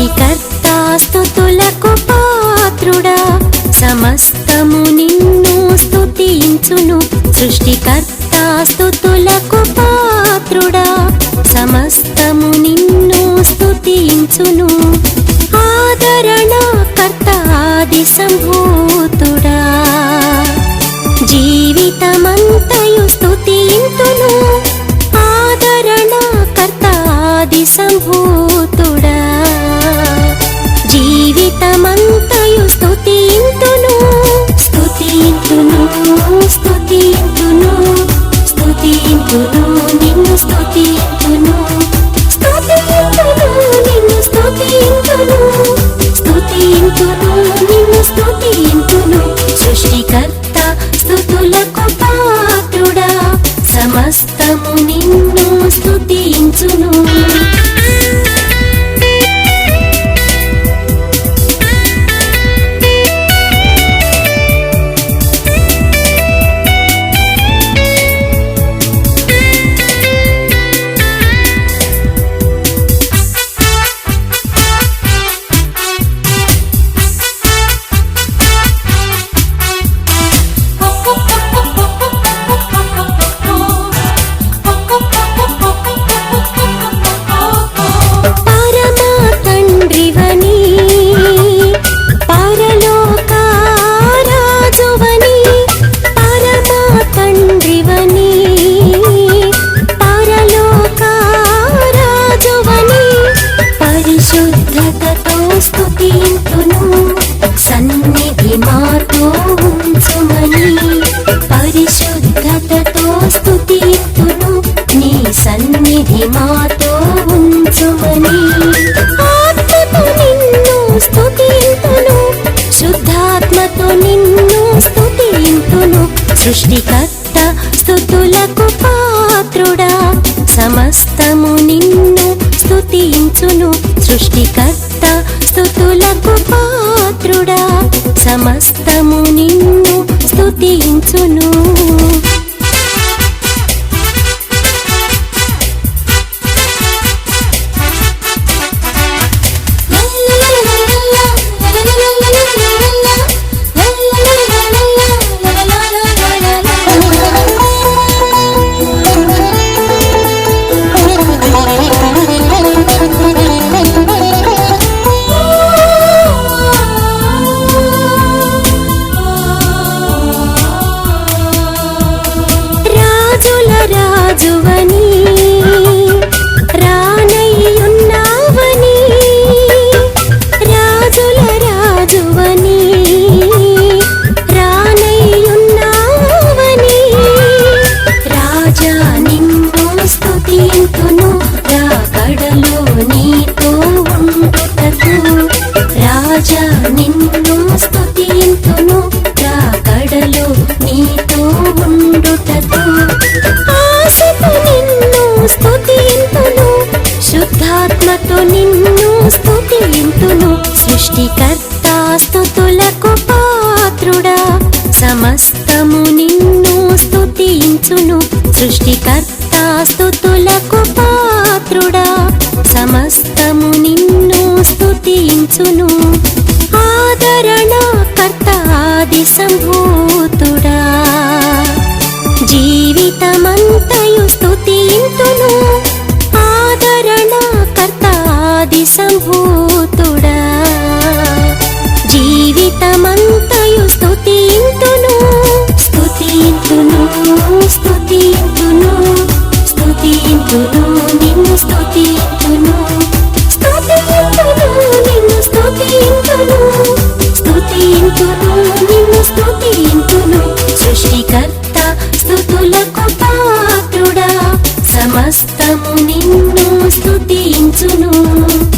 సృష్టికర్త స్తుతులకు పాత్రుడా. సమస్తము నిన్ను స్థుతించును. సృష్టికర్త స్తుతులకు పాత్రుడా. సమస్తము నిన్ను స్థుతించును. ఆదరణ కర్త ఆది సంభూతుడా. జీవితమంతా సృష్టికర్త స్థుతులకు పాత్రుడా. సమస్తము నిన్ను స్థుతించును సృష్టికర్త స్థుతులకు పాత్రుడా. సమస్తము నిన్ను స్థుతించును సృష్టికర్త స్థుతులకు పాత్రుడా. సమస్తము నిన్ను స్థుతించును సృష్టికర్త స్థుతులకు పాత్రుడా. సమస్తము నిన్ను స్థుతించును ఆదరణ కర్త ఆది సంభూతుడా. జీవితమంతయు స్తుతింతును ఆదరణ కర్త ఆది సంభూ స్థుతింతును నిన్ను స్థుతింతును స్థుతింతును నిన్ను స్థుతింతును స్థుతింతును నిన్ను స్థుతింతును